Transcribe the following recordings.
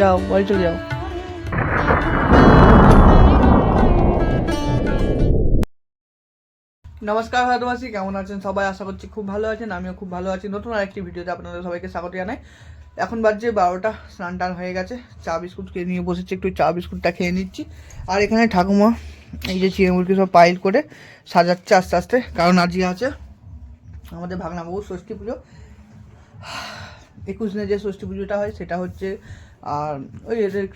যাও বাড়ি চলে যাও নমস্কার, ভারতবাসী। কেমন আছেন সবাই? আশা করছি খুব ভালো আছেন, আমিও খুব ভালো আছি। নতুন আরেকটি ভিডিওতে আপনাদের সবাইকে স্বাগত জানাই। এখন বাজছে বারোটা, স্নান টান হয়ে গেছে। চা বিস্কুট খেয়ে নিয়ে বসেছি, একটু চা বিস্কুটটা খেয়ে নিচ্ছি। আর এখানে ঠাকুমা, এই যে চিড়ে মুরগি সব পাইল করে সাজাচ্ছে আস্তে আস্তে, কারণ আজকে আছে আমাদের ভাগনাবাবু ষষ্ঠী পুজো। একুশ দিনে যে ষষ্ঠী পুজোটা হয়, সেটা হচ্ছে আর ওই এদের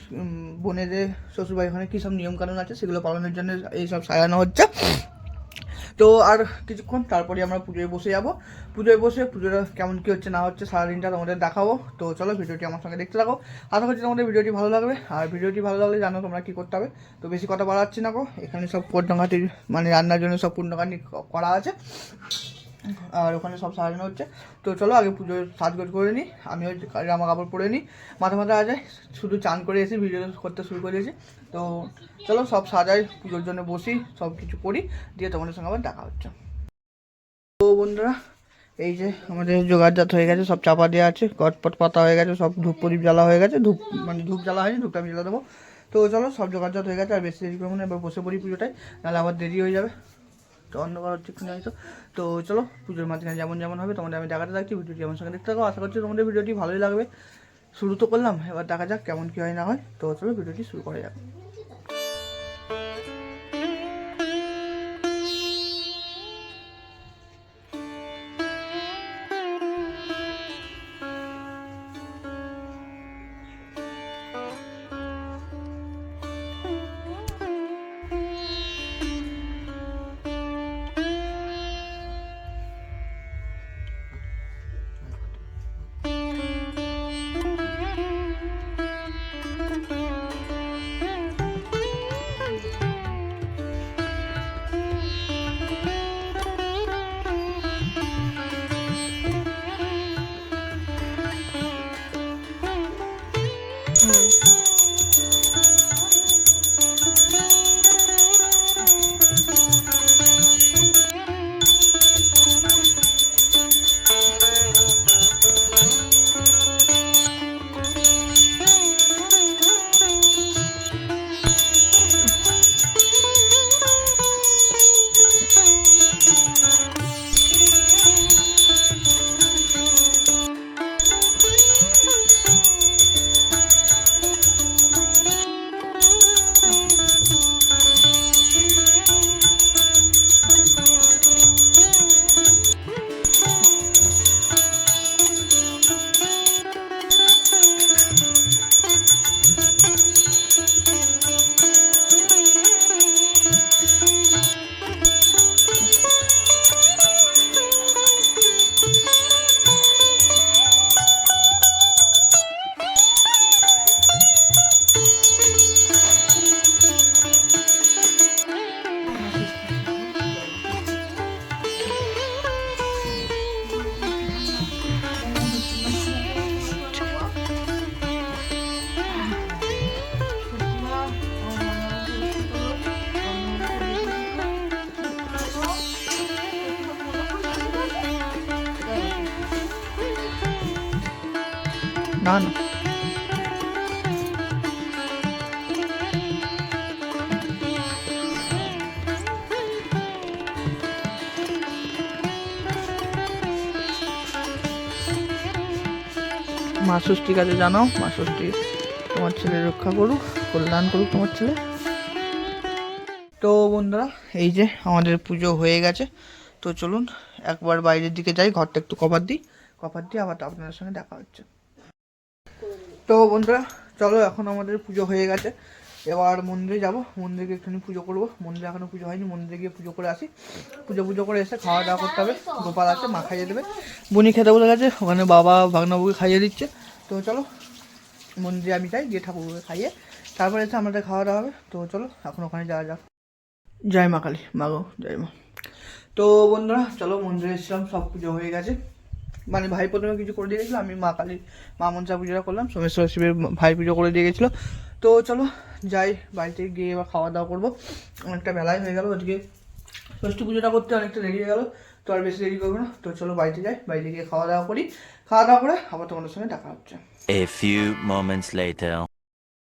বোনেদের শ্বশুরবাড়ি ওখানে কী সব নিয়মকানুন আছে সেগুলো পালনের জন্য এইসব সাজানো হচ্ছে। তো আর কিছুক্ষণ তারপরে আমরা পুজোয় বসে যাব। পুজোয় বসে পুজোটা কেমন কী হচ্ছে না হচ্ছে সারাদিনটা তোমাদের দেখাবো। তো চলো ভিডিওটি আমার সঙ্গে দেখতে থাকো। আশা করছি তোমাদের ভিডিওটি ভালো লাগবে। আর ভিডিওটি ভালো লাগলে জানো তোমরা কী করতে হবে। তো বেশি কথা বাড়াচ্ছি না গো। এখানে সব পূর্ণঘাটি মানে রান্নার জন্য সব পূর্ণঘাটি করা আছে। আর ওখানে সব সাজানো হচ্ছে। তো চলো আগে পুজোর সাজগোজ করে নিই আমিও জামা কাপড় পরে নিই মাথা মাথা আজ শুধু চান করে এসে ভিডিও করতে শুরু করে দিয়েছি। তো চলো সব সাজাই, পুজোর জন্য বসি, সব কিছু করি, দিয়ে তোমাদের সঙ্গে আবার দেখা হচ্ছে। তো বন্ধুরা, এই যে আমাদের জোগাড়জাত হয়ে গেছে, সব চাপা দেওয়া আছে, গটপট পাতা হয়ে গেছে, সব ধূপ প্রদীপ জ্বালা হয়ে গেছে, ধূপ মানে ধূপ জ্বালা হয়নি, ধূপটা আমি জ্বালা দেবো। তো চলো সব জোগাড়জাত হয়ে গেছে, আর বেশি দেরি করব না, এবার বসে পড়ি পুজোটায়, নাহলে আবার দেরি হয়ে যাবে। অন্ধকার হচ্ছে কিনা হয়তো। তো চলো, পুজোর মাঝখানে যেমন যেমন হবে তোমাদের আমি দেখাতে থাকছি, ভিডিওটি আমার সঙ্গে দেখতে থাকো। আশা করছি তোমাদের ভিডিওটি ভালোই লাগবে। শুরু তো করলাম, এবার দেখা যাক কেমন কী হয় না হয়। তো চলো, ভিডিওটি শুরু করা যাক। না না মা ষষ্ঠী কাছে জানাও মা ষষ্ঠী তোমার ছেলে রক্ষা করুক, কল্যাণ করুক তোমার ছেলে। তো বন্ধুরা, এই যে আমাদের পুজো হয়ে গেছে, তো চলুন একবার বাইরের দিকে যাই, ঘরটা একটু কভার দিই, কভার দিয়ে আবার আপনাদের সঙ্গে দেখা হচ্ছে। তো বন্ধুরা, চলো এখন আমাদের পুজো হয়ে গেছে। এবার মন্দিরে যাব। মন্দিরে একটুখানি পুজো করব। মন্দিরে এখনও পুজো হয়নি। মন্দিরে গিয়ে পুজো করে আসি। পুজো পুজো করে এসে খাওয়া দাওয়া করতে হবে। গোপাল আছে, মা খাইয়ে দেবে। বুনি খেতে বলে গেছে। ওখানে বাবা ভাগনাবুকে খাইয়ে দিচ্ছে। তো চলো, মন্দিরে আমি যাই, গিয়ে ঠাকুরকে খাইয়ে তারপরে এসে আমাদের খাওয়া দাওয়া হবে। তো চলো, এখন ওখানে যাওয়া যাক। জয় মা কালী। মা গো, জয় মা। তো বন্ধুরা, চলো মন্দিরে এসেছিলাম, সব পুজো হয়ে গেছে। মানে ভাই প্রথমে কিছু করে দিয়ে গেছিল আমি মা কালী মা মনসা পুজোটা করলাম সোমেশ্বর শিবের ভাই পুজো করে দিয়ে গেছিল। তো চলো যাই বাড়িতে গিয়ে এবার খাওয়া দাওয়া করব। অনেকটা বেলায় হয়ে গেল আজকে ষষ্ঠী পুজোটা করতে অনেকটা দেরি হয়ে গেলো তো আর বেশি দেরি করব না। তো চলো বাড়িতে যাই বাড়িতে গিয়ে খাওয়া দাওয়া করি। খাওয়া দাওয়া করে আবার তোমাদের সঙ্গে দেখা হচ্ছে। A few moments later.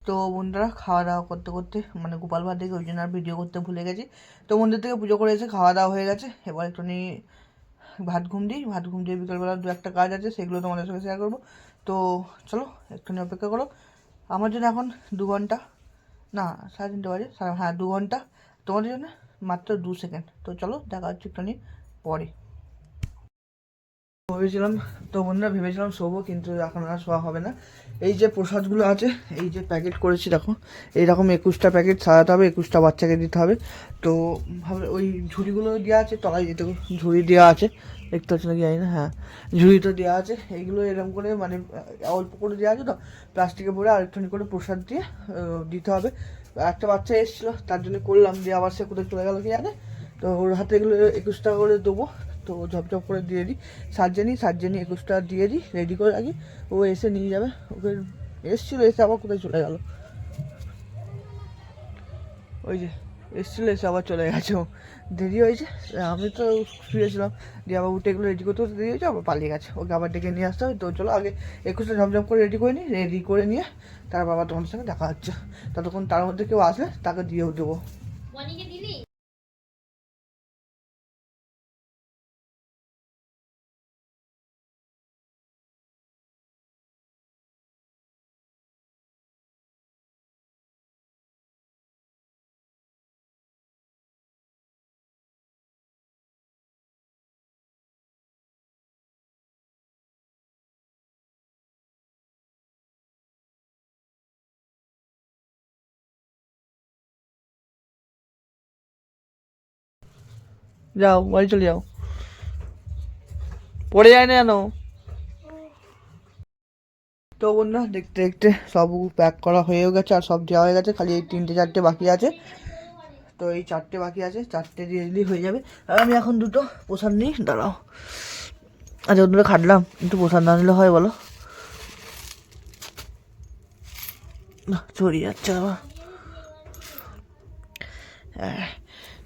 তো বন্ধুরা খাওয়া দাওয়া করতে করতে মানে গোপাল ভাত দেখে ওই জন্য আর ভিডিও করতে ভুলে গেছি। তো মন্দির থেকে পুজো করে এসে খাওয়া দাওয়া হয়ে গেছে। এবার একটুখানি ভাত ঘুম দিই ভাত ঘুম দিয়ে বিকালবেলা দু একটা কাজ আছে, সেগুলো তোমাদের সঙ্গে শেয়ার করব। তো চলো, একটুখানি অপেক্ষা করো। আমার জন্য এখন দু ঘণ্টা, না, সাড়ে তিনটে বাজে, সাড়ে হ্যাঁ দু ঘণ্টা। তোমাদের জন্য মাত্র দু সেকেন্ড তো চলো, দেখা হচ্ছে একটুখানি পরে। ভেবেছিলাম তো বন্ধুরা ভেবেছিলাম শোবো, কিন্তু এখন আর শোয়া হবে না। এই যে প্রসাদগুলো আছে, এই যে প্যাকেট করেছি, দেখো। এইরকম একুশটা প্যাকেট সাজাতে হবে, একুশটা বাচ্চাকে দিতে হবে। তো ভাবে, ওই ঝুড়িগুলো দেওয়া আছে, তলায় যেতে ঝুড়ি দেওয়া আছে, দেখতে পাচ্ছি নাকি জানি না হ্যাঁ। ঝুড়ি তো দেওয়া আছে, এইগুলো এরকম করে মানে অল্প করে দেওয়া আছে তো, প্লাস্টিকে ভরে আরেকটুখানি করে প্রসাদ দিয়ে দিতে হবে। একটা বাচ্চা এসেছিল, তার জন্য করলাম, দিয়ে আবার সে কোথায় চলে গেলো কি জানে। তো ওর হাতে এগুলো একুশ টাকা করে দেবো। তো ঝপঝপ করে দিয়ে দিই। সার্জেনি সার্জেনি একুশটা দিয়ে দিই রেডি করে রাখি। ও এসে নিয়ে যাবে। ওকে এসেছিল, এসে আবার কোথায় চলে গেল? ওই যে, এসেছিল, এসে আবার চলে গেছে। ও দেরি হয়েছে, আমি তো শুয়েছিলাম। দিয়ে আবার উঠে এগুলো রেডি করতে করতে দেরি হয়েছে, আবার পালিয়ে গেছে। ওকে আবার ডেকে নিয়ে আসতে হবে। তো চলো, আগে একুশটা ঝপঝপ করে রেডি করে নিই। রেডি করে নিয়ে তার বাবা তোমার সঙ্গে দেখা হচ্ছে। ততক্ষণ তার মধ্যে কেউ আসলে তাকে দিয়েও দেবো। যাও, বাড়ি চলে যাও। পড়ে যায় না জানো তো বন্ধুরা, দেখতে দেখতে সব প্যাক করা হয়েও গেছে আর সব দেওয়া হয়ে গেছে। খালি এই তিনটে চারটে বাকি আছে। তো এই চারটে বাকি আছে, চারটে দিয়ে দিলেই হয়ে যাবে। আর আমি এখন দুটো প্রসাদ নিই, দাঁড়াও। আচ্ছা দুটো খাটলাম, একটু প্রসাদ না নিলে হয় বলো? ছড়িয়ে যাচ্ছে আবার হ্যাঁ।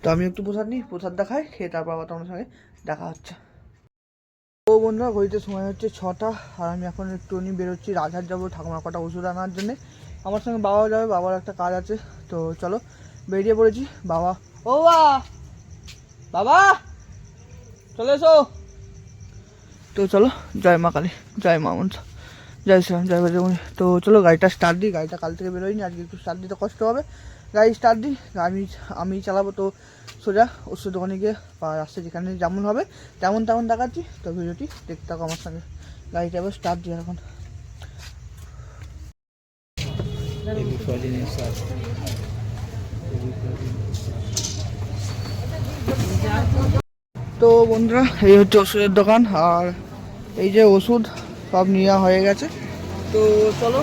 তো আমি একটু প্রসাদ নিই প্রসাদটা খাই খেয়ে তারপর আবার তোমার সঙ্গে দেখা হচ্ছে। ও বন্ধুরা, ঘড়িতে সময় হচ্ছে ছটা, আর আমি এখন একটুখানি বেরোচ্ছি রাজহাট যাব ঠাকুমার কটা ওষুধ আনার জন্যে। আমার সঙ্গে বাবাও যাবে, বাবার একটা কাজ আছে, তো চলো বেরিয়ে পড়েছি। বাবা, ও বাবা চলে এসো। তো চলো, জয় মা কালী, জয় মা মনসা, জয় শ্রীরাম, জয় বজরঙ্গলী তো চলো গাড়িটা স্টার্ট দিই, গাড়িটা কাল থেকে বেরোয়নি, আজকে একটু স্টার্ট দিতে কষ্ট হবে। গাড়ি স্টার্ট দিই আমি আমি চালাবো তো সোজা ওষুধ দোকানে গিয়ে বা রাস্তায় যেখানে যেমন হবে তেমন তেমন দেখাচ্ছি। তো ভিডিওটি দেখতে থাকো আমার সঙ্গে। গাড়িটা এবার স্টার্ট দিয়ে এখন তো বন্ধুরা, এই হচ্ছে ওষুধের দোকান। আর এই যে ওষুধ সব নেওয়া হয়ে গেছে। তো চলো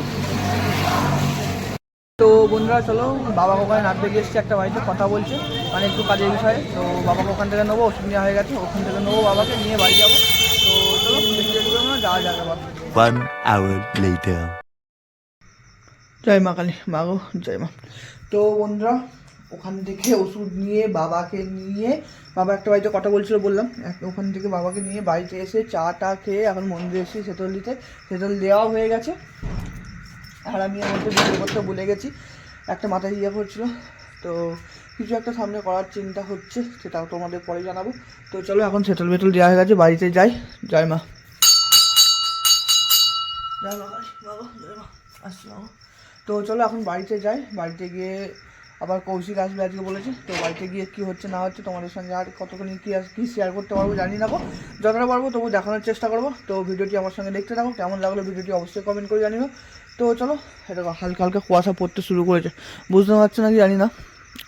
তো বন্ধুরা চলো বাবা ওখানে নাচতে গিয়ে এসছে একটা বাড়িতে কথা বলছে মানে একটু কাজের বিষয়ে। তো বাবাকে ওখান থেকে নেব ওষুধ নেওয়া হয়ে গেছে ওখান থেকে নেব বাবাকে নিয়ে বাড়ি যাব। তো চলো যাওয়া যাবে. জয় মা কালী মা গো জয় মা। তো বন্ধুরা ওখান থেকে ওষুধ নিয়ে বাবাকে নিয়ে বাবা একটা বাড়িতে কথা বলছিল বললাম ওখান থেকে বাবাকে নিয়ে বাড়িতে এসে চা টা খেয়ে এখন মন্দিরে এসে সেতল দিতে। সেতল দেওয়াও হয়ে গেছে। আর আমি মধ্যে ভিডিও করতে ভুলে গেছি। একটা মাথায় ইয়ে করছিল তো কিছু একটা সামনে করার চিন্তা হচ্ছে, সেটাও তোমাদের পরে জানাব। তো চলো এখন সেটল বেটল দেওয়া হয়ে গেছে, বাড়িতে যাই। জয় মা। জয় মা বাবা, জয় মা তো চলো এখন বাড়িতে যাই। বাড়িতে গিয়ে আবার কৌশিক আসবে আজকে বলেছে, তো বাড়িতে গিয়ে কি হচ্ছে না হচ্ছে তোমাদের সঙ্গে আর কতক্ষণ কি কি শেয়ার করতে পারব জানি না। যতটা পারব তবু দেখানোর চেষ্টা করব। তো ভিডিওটি আমার সঙ্গে দেখতে থাকো, কেমন লাগল ভিডিওটি অবশ্যই কমেন্ট করে জানিও। তো চলো, এটা হালকা হালকা কুয়াশা পড়তে শুরু করেছে। বুঝতে পারছ নাকি জানি না।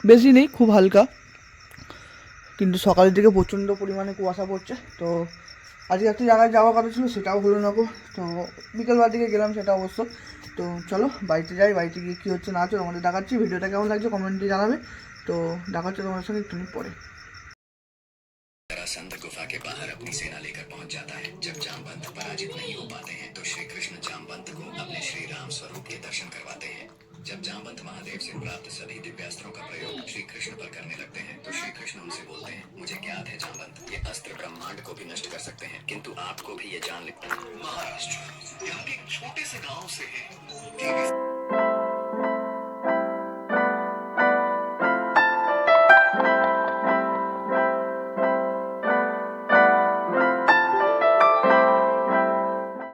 বেশি নেই, খুব হালকা। কিন্তু সকালের দিকে প্রচণ্ড পরিমাণে কুয়াশা পড়ছে। তো আজকে একটা জায়গায় যাওয়ার কথা ছিল, সেটাও হলো না গো। তো বিকেলবার দিকে গেলাম, সেটা অবশ্য। তো চলো বাড়িতে যাই বাড়িতে গিয়ে কী হচ্ছে না হচ্ছে তোমাদের দেখাচ্ছি ভিডিওটা কেমন লাগছে কমেন্টে জানাবে তো দেখা হচ্ছে তোমার সঙ্গে একটু পরে जरासंध गुफा के बाहर अपनी सेना लेकर पहुंच जाता है जब जामवंत पराजित नहीं हो पाते हैं तो श्री कृष्ण जामवंत को अपने श्री राम स्वरूप के दर्शन करवाते हैं जब जामवंत महादेव से प्राप्त सभी दिव्यास्त्रों का प्रयोग श्री कृष्ण पर करने लगते हैं तो श्री कृष्ण उनसे बोलते हैं मुझे ज्ञात है जामवंत ये अस्त्र ब्रह्मांड को भी नष्ट कर सकते हैं, किंतु आपको भी ये जान लिखता है। महाराष्ट्र यहाँ के छोटे से गाँव से है।